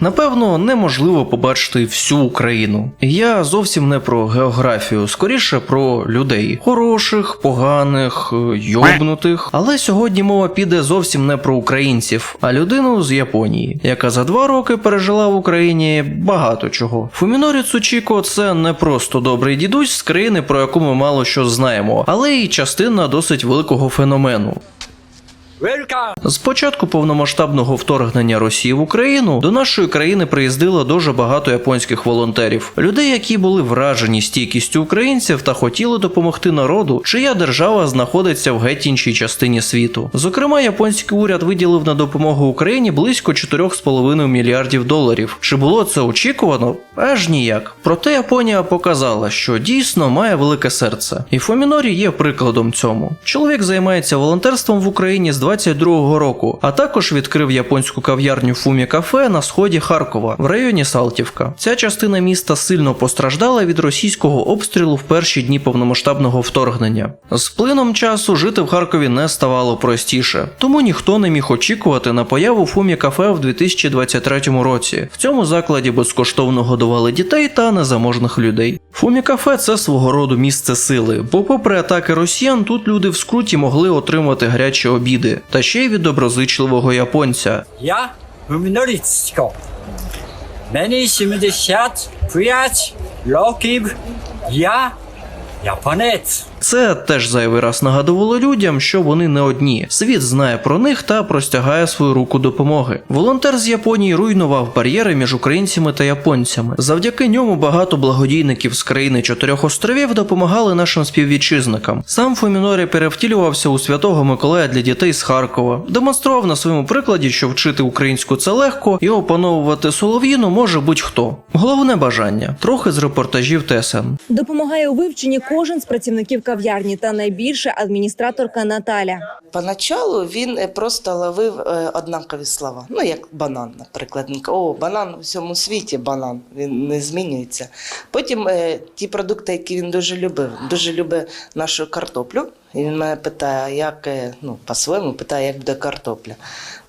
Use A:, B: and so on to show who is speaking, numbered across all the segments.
A: Напевно, неможливо побачити всю Україну. Я зовсім не про географію, скоріше про людей хороших, поганих, е, йобнутих. Але сьогодні мова піде зовсім не про українців, а людину з Японії, яка за два роки пережила в Україні багато чого. Фумінорі Цучіко це не просто добрий дідусь з країни, про яку ми мало що знаємо, але й частина досить великого феномену. З початку повномасштабного вторгнення Росії в Україну до нашої країни приїздило дуже багато японських волонтерів, людей, які були вражені стійкістю українців та хотіли допомогти народу, чия держава знаходиться в геть іншій частині світу. Зокрема, японський уряд виділив на допомогу Україні близько 4,5 мільярдів доларів. Чи було це очікувано? Аж ніяк. Проте Японія показала, що дійсно має велике серце, і Фомінорі є прикладом цьому. Чоловік займається волонтерством в Україні з 22-го року, а також відкрив японську кав'ярню Фумі Кафе на сході Харкова в районі Салтівка. Ця частина міста сильно постраждала від російського обстрілу в перші дні повномасштабного вторгнення. З плином часу жити в Харкові не ставало простіше, тому ніхто не міг очікувати на появу Фумі Кафе в 2023 році. В цьому закладі безкоштовно годували дітей та незаможних людей. Фумі Кафе це свого роду місце сили, бо, попри атаки росіян, тут люди в скруті могли отримати гарячі обіди, та ще й від доброзичливого японця.
B: Я Фумінорі Цицько. Мені 75 років. Я японець.
A: Це теж зайвий раз нагадувало людям, що вони не одні. Світ знає про них та простягає свою руку допомоги. Волонтер з Японії руйнував бар'єри між українцями та японцями. Завдяки ньому багато благодійників з країни чотирьох островів допомагали нашим співвітчизникам. Сам Фомінорі перевтілювався у святого Миколая для дітей з Харкова, демонстрував на своєму прикладі, що вчити українську це легко і опановувати солов'їну може будь-хто. Головне бажання трохи з репортажів ТСН.
C: Допомагає у вивченні кожен з працівників кав'ярні та найбільше адміністраторка Наталя.
D: Поначалу він е, просто ловив е, однакові слова. Ну, як банан, наприклад. О, банан у всьому світі банан, він не змінюється. Потім е, ті продукти, які він дуже любив, дуже любить нашу картоплю. І він мене питає, як, ну, по-своєму питає, як буде картопля.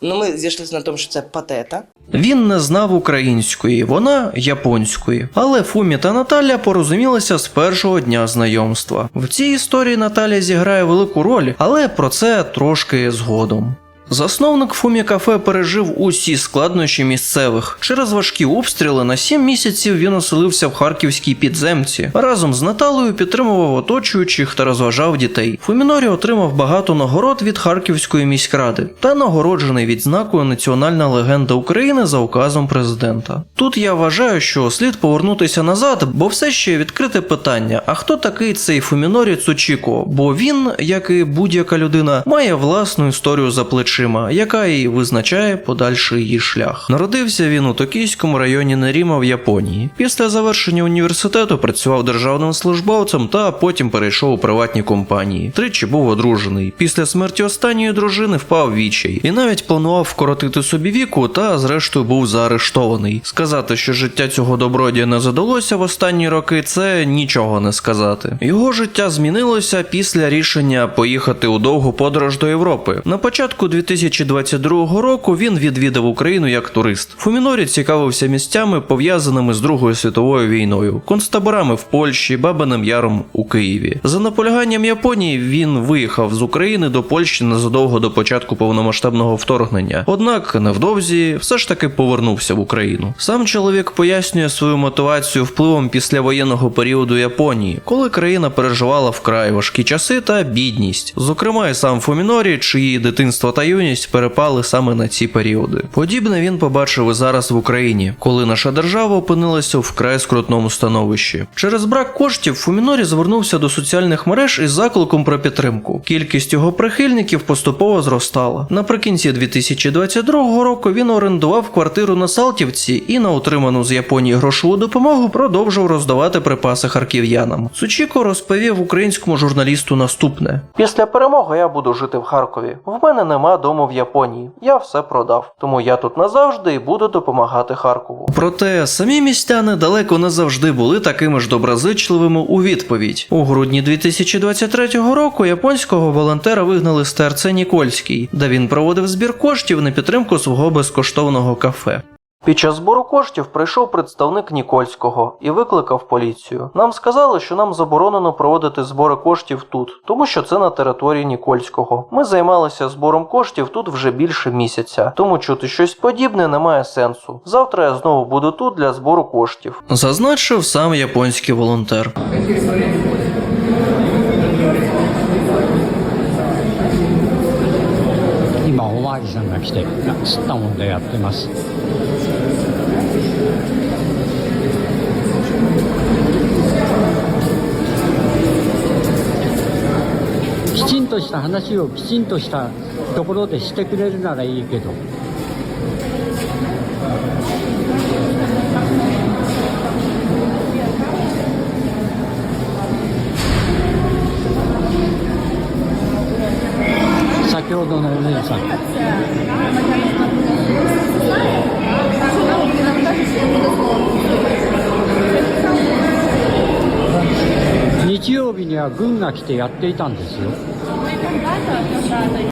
D: Ну, ми зійшлися на тому, що це патета.
A: Він не знав української, вона японської. Але Фумі та Наталя порозумілися з першого дня знайомства. В цій історії Наталя зіграє велику роль, але про це трошки згодом. Засновник Фумі Кафе пережив усі складнощі місцевих. Через важкі обстріли на 7 місяців він оселився в харківській підземці. Разом з Наталою підтримував оточуючих та розважав дітей. Фумінорі отримав багато нагород від Харківської міськради та нагороджений відзнакою Національна легенда України за указом президента. Тут я вважаю, що слід повернутися назад, бо все ще відкрите питання: а хто такий цей Фумінорі Цучіко? Бо він, як і будь-яка людина, має власну історію за плечима, яка і визначає подальший її шлях. Народився він у Токійському районі Неріма в Японії. Після завершення університету працював державним службовцем та потім перейшов у приватні компанії. Тричі був одружений. Після смерті останньої дружини впав відчай і навіть планував вкоротити собі віку, та зрештою був заарештований. Сказати, що життя цього добродія не задалося в останні роки, це нічого не сказати. Його життя змінилося після рішення поїхати у довгу подорож до Європи. На початку 2022 року він відвідав Україну як турист. Фумінорі цікавився місцями, пов'язаними з Другою світовою війною, концтаборами в Польщі, Бабиним Яром у Києві. За наполяганням Японії він виїхав з України до Польщі незадовго до початку повномасштабного вторгнення. Однак невдовзі все ж таки повернувся в Україну. Сам чоловік пояснює свою мотивацію впливом післявоєнного періоду Японії, коли країна переживала вкрай важкі часи та бідність. Зокрема, і сам Фумінорі, чиї дитинство та юність перепали саме на ці періоди. Подібне він побачив і зараз в Україні, коли наша держава опинилася в вкрай скрутному становищі. Через брак коштів Фумінорі звернувся до соціальних мереж із закликом про підтримку. Кількість його прихильників поступово зростала. Наприкінці 2022 року він орендував квартиру на Салтівці і на отриману з Японії грошову допомогу продовжив роздавати припаси харків'янам. Сучіко розповів українському журналісту наступне: після перемоги я буду жити в Харкові. В мене нема дому в Японії. Я все продав. Тому я тут назавжди і буду допомагати Харкову. Проте самі містяни далеко не завжди були такими ж доброзичливими у відповідь. У грудні 2023 року японського волонтера вигнали з ТРЦ Нікольський, де він проводив збір коштів на підтримку свого безкоштовного кафе. Під час збору коштів прийшов представник Нікольського і викликав поліцію. Нам сказали, що нам заборонено проводити збори коштів тут, тому що це на території Нікольського. Ми займалися збором коштів тут вже більше місяця, тому чути щось подібне немає сенсу. Завтра я знову буду тут для збору коштів. Зазначив сам японський волонтер.
E: まわりさんが来て吸ったもんでやってます。きちんとした話をきちんとしたところでしてくれるならいいけど。 先ほどのお姉さん日曜日には軍が来てやっていたんですよ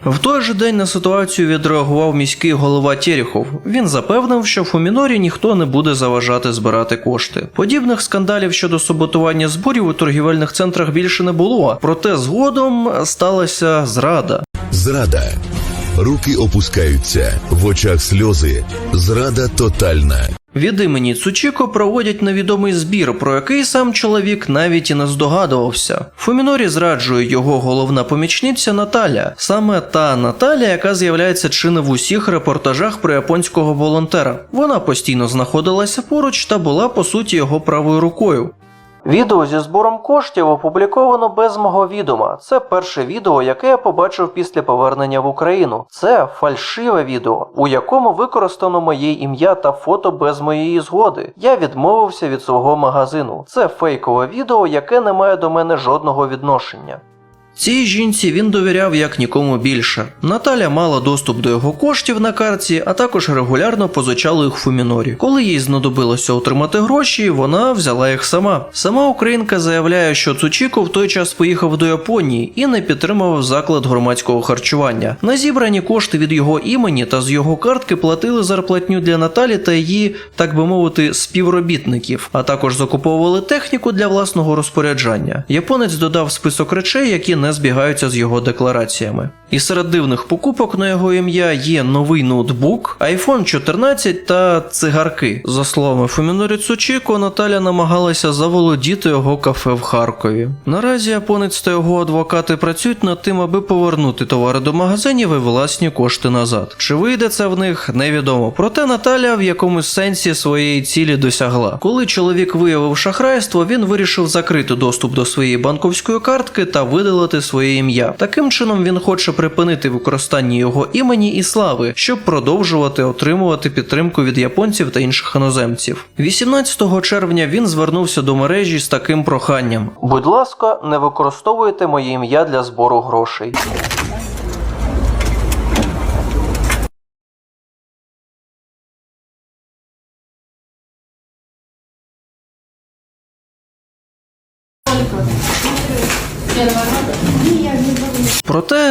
A: В той же день на ситуацію відреагував міський голова Терехов. Він запевнив, що Фумінорі ніхто не буде заважати збирати кошти. Подібних скандалів щодо саботування зборів у торгівельних центрах більше не було, проте згодом сталася зрада.
F: Зрада. Руки опускаються, в очах сльози. Зрада тотальна.
A: Від імені Цучіко проводять невідомий збір, про який сам чоловік навіть і не здогадувався. Фумінорі зраджує його головна помічниця Наталя, саме та Наталя, яка з'являється чи не в усіх репортажах про японського волонтера. Вона постійно знаходилася поруч та була по суті його правою рукою. Відео зі збором коштів опубліковано без мого відома. Це перше відео, яке я побачив після повернення в Україну. Це фальшиве відео, у якому використано моє ім'я та фото без моєї згоди. Я відмовився від свого магазину. Це фейкове відео, яке не має до мене жодного відношення. Цій жінці він довіряв як нікому більше. Наталя мала доступ до його коштів на карті, а також регулярно позичала їх Фумінорі. Коли їй знадобилося отримати гроші, вона взяла їх сама. Сама українка заявляє, що Цучіко в той час поїхав до Японії і не підтримував заклад громадського харчування. На зібрані кошти від його імені та з його картки платили зарплатню для Наталі та її, так би мовити, співробітників, а також закуповували техніку для власного розпоряджання. Японець додав список речей, які не збігаються з його деклараціями. І серед дивних покупок на його ім'я є новий ноутбук, iPhone 14 та цигарки. За словами Фумінорі Цучіко, Наталя намагалася заволодіти його кафе в Харкові. Наразі японець та його адвокати працюють над тим, аби повернути товари до магазинів і власні кошти назад. Чи вийде це в них, невідомо. Проте Наталя в якомусь сенсі своєї цілі досягла. Коли чоловік виявив шахрайство, він вирішив закрити доступ до своєї банковської картки та видалити своє ім'я. Таким чином він хоче припинити використання його імені і слави, щоб продовжувати отримувати підтримку від японців та інших іноземців. 18 червня він звернувся до мережі з таким проханням: Будь ласка, не використовуйте моє ім'я для збору грошей.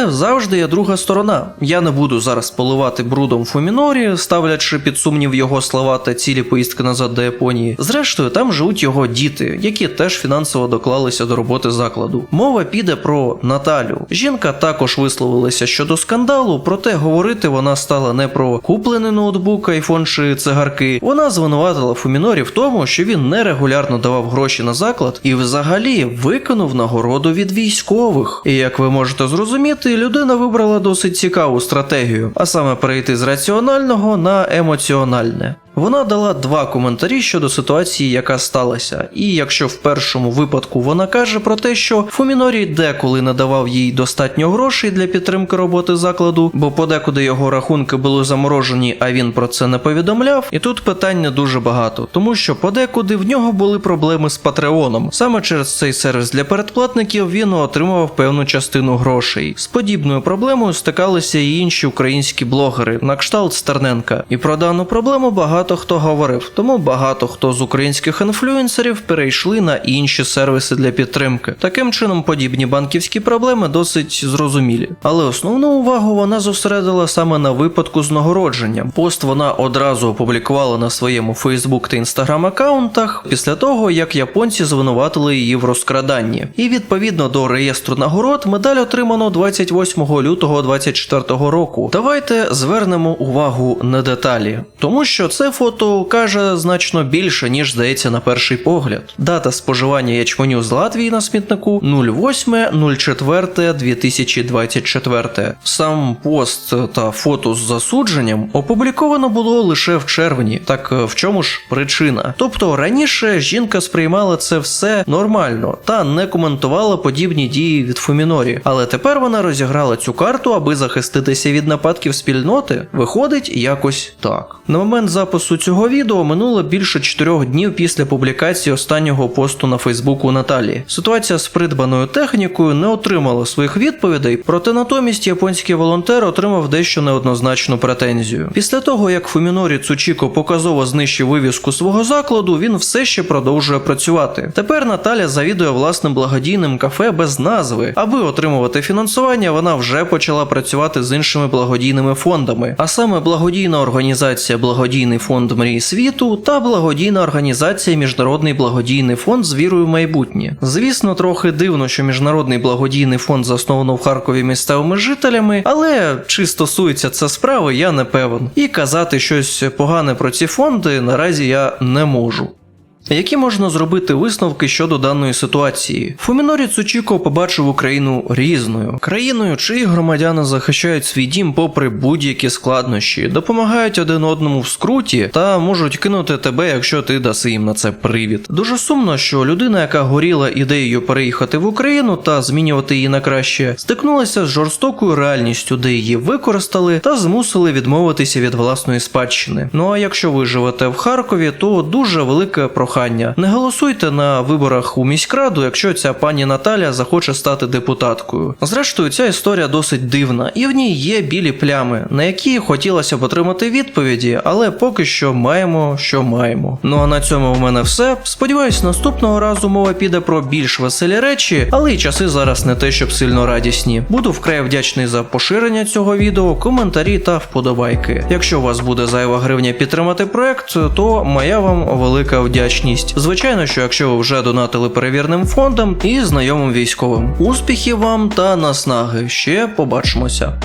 A: Завжди є друга сторона. Я не буду зараз поливати брудом Фумінорі, ставлячи під сумнів його слова та цілі поїздки назад до Японії. Зрештою, там живуть його діти, які теж фінансово доклалися до роботи закладу. Мова піде про Наталю. Жінка також висловилася щодо скандалу, проте говорити вона стала не про куплений ноутбук, айфон чи цигарки. Вона звинуватила Фумінорі в тому, що він нерегулярно давав гроші на заклад і взагалі виконав нагороду від військових. І як ви можете зрозуміти, людина вибрала досить цікаву стратегію, а саме перейти з раціонального на емоціональне. Вона дала два коментарі щодо ситуації, яка сталася. І якщо в першому випадку вона каже про те, що Фумінорі деколи надавав їй достатньо грошей для підтримки роботи закладу, бо подекуди його рахунки були заморожені, а він про це не повідомляв. І тут питань не дуже багато, тому що подекуди в нього були проблеми з Патреоном. Саме через цей сервіс для передплатників він отримував певну частину грошей. З подібною проблемою стикалися і інші українські блогери на кшталт Стерненка. І про дану проблему багато багато хто говорив, тому багато хто з українських інфлюенсерів перейшли на інші сервіси для підтримки. Таким чином, подібні банківські проблеми досить зрозумілі. Але основну увагу вона зосередила саме на випадку з нагородженням. Пост вона одразу опублікувала на своєму Фейсбук та Інстаграм аккаунтах після того, як японці звинуватили її в розкраданні. І відповідно до реєстру нагород медаль отримано 28 лютого 2024 року. Давайте звернемо увагу на деталі, тому що це фото каже значно більше, ніж здається на перший погляд. Дата споживання ячменю з Латвії на смітнику 08.04.2024. Сам пост та фото з засудженням опубліковано було лише в червні. Так е, в чому ж причина? Тобто раніше жінка сприймала це все нормально та не коментувала подібні дії від Фумінорі, але тепер вона розіграла цю карту, аби захиститися від нападків спільноти. Виходить якось так. На момент запису цього відео минуло більше 4 днів після публікації останнього посту на Фейсбуку Наталі. Ситуація з придбаною технікою не отримала своїх відповідей, проте натомість японський волонтер отримав дещо неоднозначну претензію. Після того, як Фумінорі Цучіко показово знищив вивіску свого закладу, він все ще продовжує працювати. Тепер Наталя завідує власним благодійним кафе без назви. Аби отримувати фінансування, вона вже почала працювати з іншими благодійними фондами, а саме благодійна організація Благодійний фонд мрій світу та благодійна організація Міжнародний благодійний фонд з вірою в майбутнє. Звісно, трохи дивно, що міжнародний благодійний фонд засновано в Харкові місцевими жителями, але чи стосується це справи, я не певен. І казати щось погане про ці фонди наразі я не можу. Які можна зробити висновки щодо даної ситуації? Фумінорі Цучіко побачив Україну різною країною, чиї громадяни захищають свій дім попри будь-які складнощі, допомагають один одному в скруті та можуть кинути тебе, якщо ти даси їм на це привід. Дуже сумно, що людина, яка горіла ідеєю переїхати в Україну та змінювати її на краще, стикнулася з жорстокою реальністю, де її використали та змусили відмовитися від власної спадщини. Ну а якщо ви живете в Харкові, то дуже велике прохання. Не голосуйте на виборах у міськраду, якщо ця пані Наталя захоче стати депутаткою. Зрештою, ця історія досить дивна, і в ній є білі плями, на які хотілося б отримати відповіді, але поки що маємо, що маємо. Ну а на цьому в мене все. Сподіваюсь, наступного разу мова піде про більш веселі речі, але й часи зараз не те, щоб сильно радісні. Буду вкрай вдячний за поширення цього відео, коментарі та вподобайки. Якщо у вас буде зайва гривня підтримати проект, то моя вам велика вдячність. Звичайно, що якщо ви вже донатили перевірним фондам і знайомим військовим. Успіхів вам та наснаги. Ще побачимося.